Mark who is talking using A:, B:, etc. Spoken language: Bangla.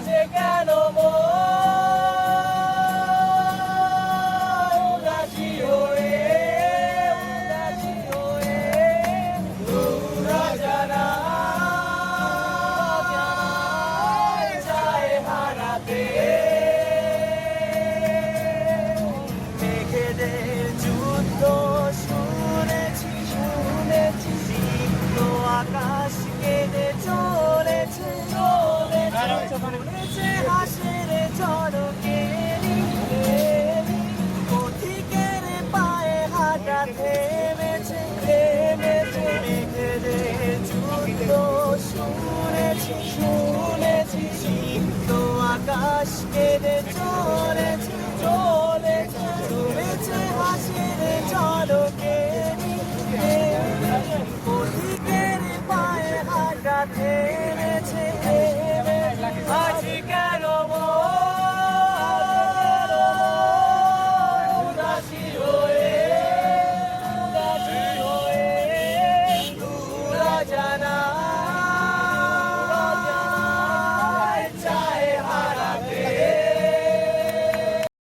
A: বাজে কেন হাসে হাসে রে ঝড়কে পথিকের পায়ে হাঁটা থেমেছে থেমেছে মেঘে রে যুদ্ধ শুনেছি শুনেছি সিদ্ধ আকাশ কেড়ে চড়ে